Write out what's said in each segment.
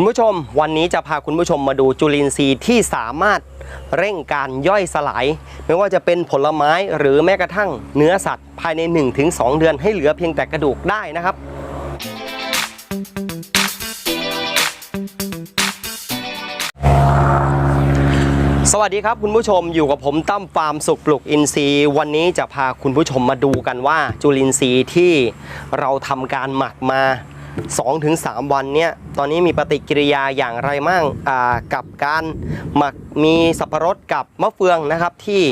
คุณผู้ชมวันนี้จะพาคุณผู้ชมมาดูจุลินทรีย์ที่สามารถเร่งการย่อยสลาย ไม่ว่าจะเป็นผลไม้หรือแม้กระทั่งเนื้อสัตว์ ภายใน 1-2 เดือนให้เหลือเพียงแต่กระดูกได้นะครับ สวัสดีครับคุณผู้ชมอยู่กับผมตั้มฟาร์มสุขปลูกอินทรีย์ วันนี้จะพาคุณผู้ชมมาดูกันว่าจุลินทรีย์ที่เราทำการหมักมา 2-3 วันเนี่ยตอนนี้มีปฏิกิริยาอย่างไรมั่งอ่ากับการหมักมีสับปะรดกับมะเฟืองนะครับที่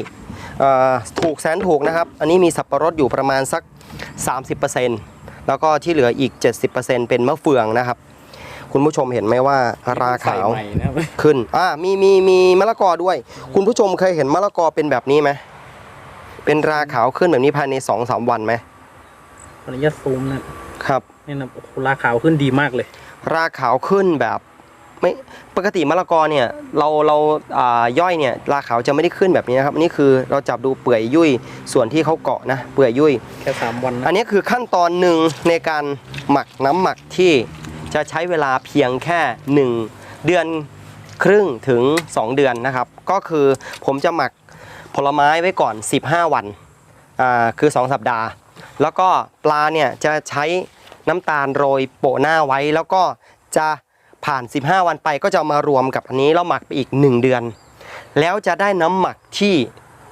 เอ่อถูกแสนถูกนะครับ อันนี้มีสับปะรดอยู่ประมาณสัก 30%แล้วก็ที่เหลืออีก 70%เป็นมะเฟืองนะครับ คุณผู้ชมเห็นไหมว่าราขาวใส่ใหม่นะครับขึ้นอ่ามีมีมีมะละกอด้วย คุณผู้ชมเคยเห็นมะละกอเป็นแบบนี้ไหมเป็นราขาวขึ้นแบบนี้ภายในสองสามวันไหมขออนุญาตซูมนะ ครับนี่นะโอ้โหราขาวขึ้นดีมากเลย ราขาวขึ้นแบบไม่ปกติมะละกอเนี่ยเราเราอ่าย่อยเนี่ยราขาวจะไม่ได้ขึ้นแบบนี้นะครับอันนี้คือเราจับดูเปื่อยยุ่ยส่วนที่เขาเกาะนะเปื่อยยุ่ย แค่สามวันอันะนนี้คือขั้นตอนหนึ่งในการหมักน้ำหมักที่จะใช้เวลาเพียงแค่1เดือนครึ่งถึง 2 เดือนนะครับ ก็คือผมจะหมักผลไม้ไว้ก่อน 15 วันอ่าคือ 2 สัปดาห์ แล้วก็ปลาเนี่ยจะใช้ น้ำตาลโรยโปะหน้าไว้ แล้วก็จะผ่าน 15 วันไปก็จะมารวมกับอันนี้แล้วหมักไปอีก 1 เดือน แล้วจะได้น้ำหมักที่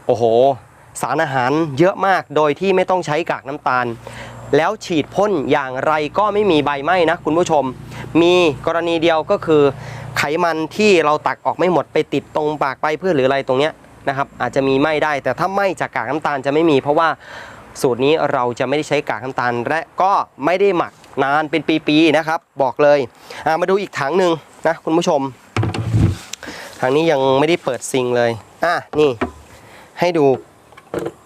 โอ้โห สารอาหารเยอะมากโดยที่ไม่ต้องใช้กากน้ำตาล แล้วฉีดพ่นอย่างไรก็ไม่มีใบไหม้นะคุณผู้ชม มีกรณีเดียวก็คือ ไขมันที่เราตักออกไม่หมดไปติดตรงปากไปเพื่อหรืออะไรตรงเนี้ยนะครับอาจจะมีไหม้ได้ แต่ถ้าไหม้จากกากน้ำตาลจะไม่มีเพราะว่า สูตรนี้เราจะไม่ได้ใช้กากน้ำตาลและก็ไม่ได้หมักนานเป็นปีๆนะครับ บอกเลยอ่ามาดูอีกถังหนึ่งนะคุณผู้ชมถังนี้ยังไม่ได้เปิดซิงเลยอะนี่ ให้ดู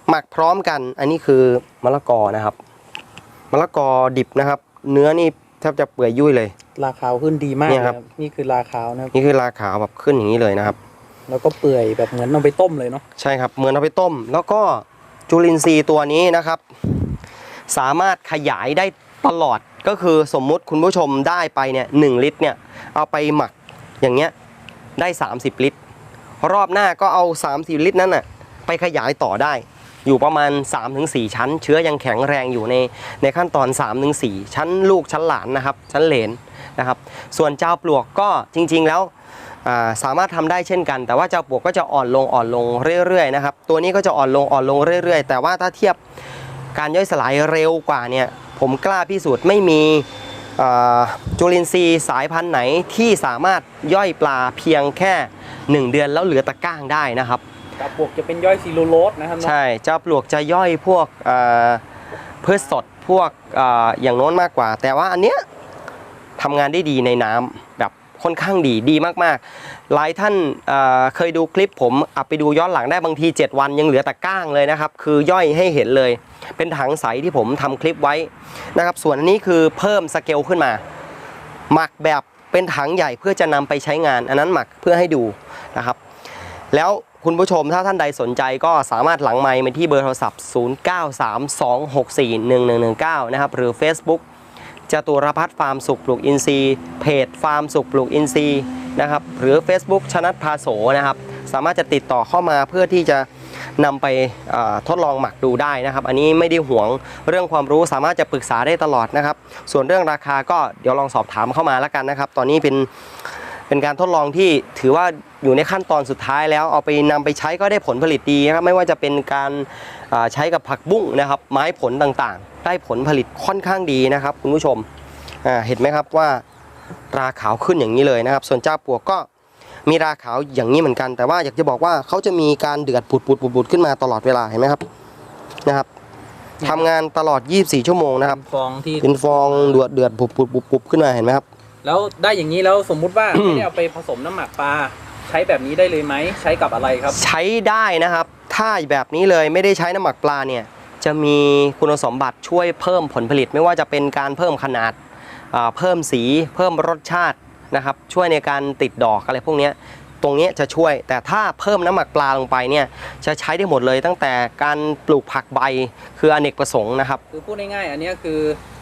หมักพร้อมกัน อันนี้คือมะละกอนะครับมะละกอดิบนะครับ เนื้อนี่แทบจะเปื่อยยุ่ยเลย ราขาวขึ้นดีมากเนี่ยเลยครับครับ นี่คือราขาวนะครับนี่คือราขาวแบบขึ้นอย่างนี้เลยนะครับ แล้วก็เปื่อยแบบเหมือนเอาไปต้มเลยเนาะใช่ครับเหมือนเอาไปต้ม แล้วก็ จุลินทรีย์ตัวนี้นะครับ สามารถขยายได้ตลอดก็คือสมมุติคุณผู้ชมได้ไปเนี่ยหนึ่งลิตรเนี่ยเอาไปหมักอย่างเงี้ยได้ 30 ลิตร รอบหน้าก็เอา 30 ลิตรนั้นน่ะไปขยายต่อได้ อยู่ประมาณ 3-4 ชั้น เชื้อยังแข็งแรงอยู่ในในขั้นตอน 3-4 ชั้นลูกชั้นหลานนะครับ ชั้นเหลนนะครับ ส่วนเจ้าปลวกก็จริง ๆ แล้ว สามารถทำได้เช่นกัน แต่ว่าเจ้าปลวกก็จะอ่อนลงอ่อนลงเรื่อยๆนะครับตัวนี้ก็จะอ่อนลงอ่อนลงเรื่อย ๆ แต่ว่าถ้าเทียบการย่อยสลายเร็วกว่าเนี่ยผมกล้าพิสูจน์ไม่มีอ่าจุลินทรีย์สายพันธุ์ไหนที่สามารถย่อยปลาเพียงแค่ 1 เดือนแล้วเหลือตะก้างได้นะครับกาปวกจะเป็นย่อยซีโรโลสนะครับเนาะใช่เจ้าปลวกจะย่อยพวกเอ่อพืชสดพวกเอออย่างโน้นมากกว่า แต่ว่าอันเนี้ยทำงานได้ดีในน้ำแบบ ค่อนข้างดีดีมากๆ หลายท่านเเคยดูคลิปผมอับไปดูย้อนหลังได้บางที 7 วันยังเหลือแต่ก้างเลยนะครับ คือย่อยให้เห็นเลย เป็นถังใสที่ผมทำคลิปไว้นะครับ ส่วนอันนี้คือเพิ่มสเกลขึ้นมาหมักแบบเป็นถังใหญ่เพื่อจะนำไปใช้งาน อันนั้นหมักเพื่อให้ดูนะครับ แล้วคุณผู้ชมถ้าท่านใดสนใจก็สามารถหลังไมค์มาที่เบอร์โทรศัพท์ 0932641119 นะครับหรือ Facebook จตุรพัฒน์ฟาร์มสุขปลูกอินทรีย์ เพจฟาร์มสุขปลูกอินทรีย์นะครับหรือ Facebook ชนัดพาโสนะครับ สามารถจะติดต่อเข้ามาเพื่อที่จะนำไปทดลองหมักดูได้นะครับ อันนี้ไม่ได้ห่วงเรื่องความรู้สามารถจะปรึกษาได้ตลอดนะครับ ส่วนเรื่องราคาก็เดี๋ยวลองสอบถามเข้ามาแล้วกันนะครับ ตอนนี้เป็นเป็นการทดลองที่ถือว่าอยู่ในขั้นตอนสุดท้ายแล้วเอาไปนำไปใช้ก็ได้ผลผลิตดีนะครับไม่ว่าจะเป็นการาใช้กับผักบุ้งนะครับ ไม้ผลต่าง ได้ผลผลิตค่อนข้างดีนะครับคุณผู้ชมอ่าเห็นไหมครับว่าราขาวขึ้นอย่างนี้เลยนะครับ ส่วนเจ้าปลวกก็มีราขาวอย่างนี้เหมือนกัน แต่ว่าอยากจะบอกว่าเขาจะมีการเดือดปุดปุดปุดปุดขึ้นมาตลอดเวลาเห็นไหมครับนะครับทำงานตลอด 24 ชั่วโมงนะครับฟองที่เป็นฟองเดือดเดือดปุดปุดปุดปุดขึ้นมาเห็นไหมครับ แล้วได้อย่างนี้แล้วสมมุติว่าไม่ได้เอาไปผสมน้ำหมักปลาใช้แบบนี้ได้เลยไหมใช้กับอะไรครับ ใช้ได้นะครับ ถ้าแบบนี้เลยไม่ได้ใช้น้ำหมักปลาเนี่ย จะมีคุณสมบัติช่วยเพิ่มผลผลิต ไม่ว่าจะเป็นการเพิ่มขนาดอ่าเพิ่มสีเพิ่มรสชาตินะครับ ช่วยในการติดดอกอะไรพวกเนี้ยตรงเนี้ยจะช่วย แต่ถ้าเพิ่มน้ำหมักปลาลงไปเนี่ยจะใช้ได้หมดเลยตั้งแต่การปลูกผักใบคืออเนกประสงค์นะครับคือพูดง่ายๆอันเนี้ยคือ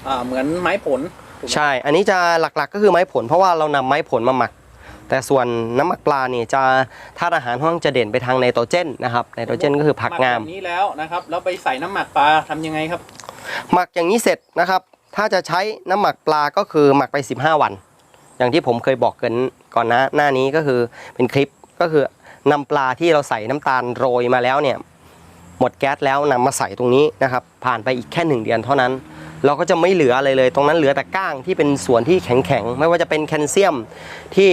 อ่าเหมือนไม้ผลถูกไหมใช่ อันนี้จะหลักๆก็คือไม้ผล เพราะว่าเรานำไม้ผลมาหมัก แต่ส่วนน้ำหมักปลาเนี่ยจะธาตุอาหารห้องจะเด่นไปทางไนโตรเจนนะครับไนโตรเจนก็คือผักงามหแบบนี้แล้วนะครับแล้วไปใส่น้ำหมักปลาทำยังไงครับ หมักอย่างนี้เสร็จนะครับ ถ้าจะใช้น้ำหมักปลาก็คือหมักไป 15 วัน อย่างที่ผมเคยบอกเกินก่อนหน้าหน้านี้ก็คือเป็นคลิปก็คือนำปลาที่เราใส่น้ำตาลโรยมาแล้วเนี่ยหมดแก๊สแล้วนำมาใส่ตรงนี้นะครับ ผ่านไปอีกแค่หนึ่งเดือนเท่านั้น เราก็จะไม่เหลืออะไรเลย ตรงนั้นเหลือแต่ก้างที่เป็นส่วนที่แข็งๆไม่ว่าจะเป็นแคลเซียมที่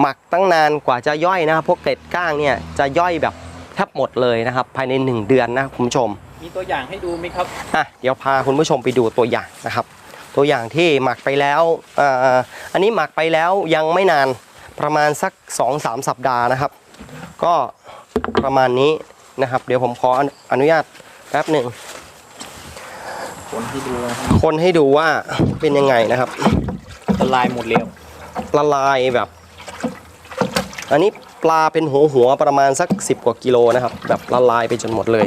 หมักตั้งนานกว่าจะย่อยนะครับพวกเกล็ดก้างเนี่ยจะย่อยแบบแทบหมดเลยนะครับ ภายใน 1 เดือนนะคุณผู้ชมมีตัวอย่างให้ดูไหมครับอะเดี๋ยวพาคุณผู้ชมไปดูตัวอย่างนะครับ ตัวอย่างที่หมักไปแล้วเอ่ออันนี้หมักไปแล้วยังไม่นานประมาณสัก 2-3 สัปดาห์นะครับ ก็ประมาณนี้นะครับ เดี๋ยวผมขออนุญาตแป๊บหนึ่งคนที่ดูนะครับคนให้ดูว่าเป็นยังไงนะครับละลายหมดแล้วละลายแบบ อันนี้ปลาเป็นหัวหัวๆประมาณสัก 10 กว่ากิโลนะครับ แบบละลายไปจนหมดเลย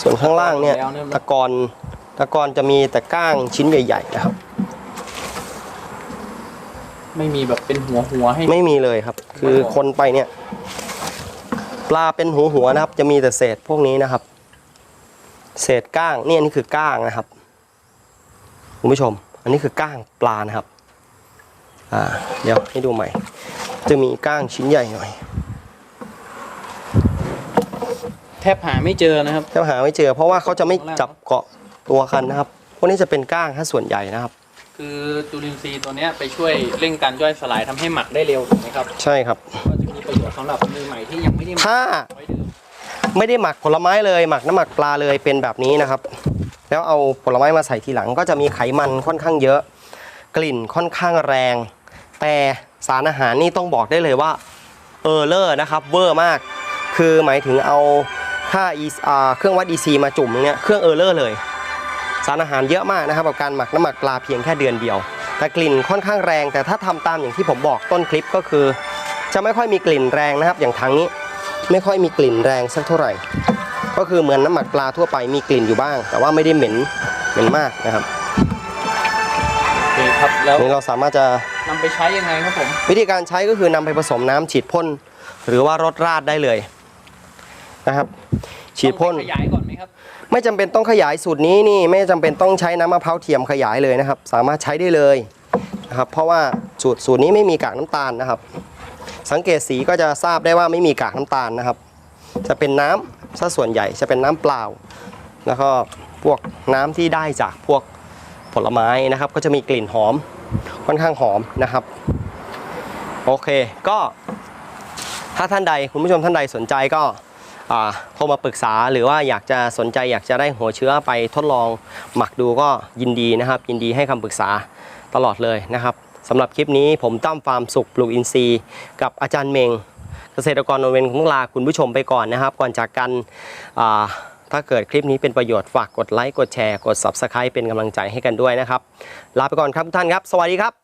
ส่วนข้างล่างเนี่ยตะกอนตะกอนจะมีแต่ก้างชิ้นใหญ่ๆนะครับ ไม่มีแบบเป็นหัวหัวๆให้ไม่มีเลยครับ คือคนไปเนี่ย ปลาเป็นหัวหัวๆนะครับ จะมีแต่เศษพวกนี้นะครับ เศษก้างเนี่ยนี่คือก้างนะครับคุณผู้ชม อันนี้คือก้างปลานะครับ อ่า เดี๋ยวให้ดูใหม่ จะมีก้างชิ้นใหญ่หน่อย แทบหาไม่เจอนะครับถ้าหาไม่เจอ เพราะว่าเขาจะไม่จับเกาะตัวกันนะครับ พวกนี้จะเป็นก้างถ้าส่วนใหญ่นะครับ คือจุลินทรีย์ตัวเนี้ยไปช่วยเร่งการย่อยสลายทำให้หมักได้เร็วถูกไหมครับ ใช่ครับ ก็จะมีประโยชน์สำหรับมือใหม่ที่ยังไม่ได้หมักถ้าไว้ดื่มไม่ได้หมักผลไม้เลยหมักน้ำหมักปลาเลยเป็นแบบนี้นะครับ แล้วเอาผลไม้มาใส่ทีหลังก็จะมีไขมันค่อนข้างเยอะ กลิ่นค่อนข้างแรง แต่ สารอาหารนี่ต้องบอกได้เลยว่าเออเลอร์นะครับเวอร์มาก คือหมายถึงเอาค่า E อาเครื่องวัด EC มาจุ่มเนี่ยเครื่องเออร์เลอร์เลย สารอาหารเยอะมากนะครับกับการหมักน้ำหมักปลาเพียงแค่เดือนเดียว แต่กลิ่นค่อนข้างแรง แต่ถ้าทำตามอย่างที่ผมบอกต้นคลิปก็คือ จะไม่ค่อยมีกลิ่นแรงนะครับ อย่างถังนี้ไม่ค่อยมีกลิ่นแรงสักเท่าไหร่ ก็คือเหมือนน้ำหมักปลาทั่วไปมีกลิ่นอยู่บ้าง แต่ว่าไม่ได้เหม็นเหม็นมากนะครับ คครับ แล้วนี่เราสามารถจะนำไปใช้ยังไงครับผม วิธีการใช้ก็คือนำไปผสมน้ำฉีดพ่นหรือว่ารดราดได้เลยนะครับ ฉีดพ่น ต้องไปขยายก่อนไหมครับ ไม่จำเป็นต้องขยายสูตรนี้นี่ไม่จำเป็นต้องใช้น้ำมะพร้าวเทียมขยายเลยนะครับ สามารถใช้ได้เลยนะครับ เพราะว่าสูตรสูตรนี้ไม่มีกากน้ำตาลนะครับ สังเกตสีก็จะทราบได้ว่าไม่มีกากน้ำตาลนะครับ จะเป็นน้ำซะส่วนใหญ่จะเป็นน้ำเปล่า แล้วก็พวกน้ำที่ได้จากพวก ผลไม้นะครับ ก็จะมีกลิ่นหอมค่อนข้างหอมนะครับ โอเคก็ถ้าท่านใดคุณผู้ชมท่านใดสนใจก็โทรมาปรึกษาหรือว่าอยากจะสนใจอยากจะได้หัวเชื้อไปทดลองหมักดูก็ยินดีนะครับ ยินดีให้คำปรึกษาตลอดเลยนะครับสำหรับคลิปนี้ผมตั้มฟาร์มสุขปลูกอินทรีย์ กับอาจารย์เมง เกษตรกรนนเวนคงลาคุณผู้ชมไปก่อนนะครับ ก่อนจากกันอ่า ถ้าเกิดคลิปนี้เป็นประโยชน์ฝากกดไลค์กดแชร์กด Subscribe เป็นกำลังใจให้กันด้วยนะครับ ลาไปก่อนครับทุกท่านครับ สวัสดีครับ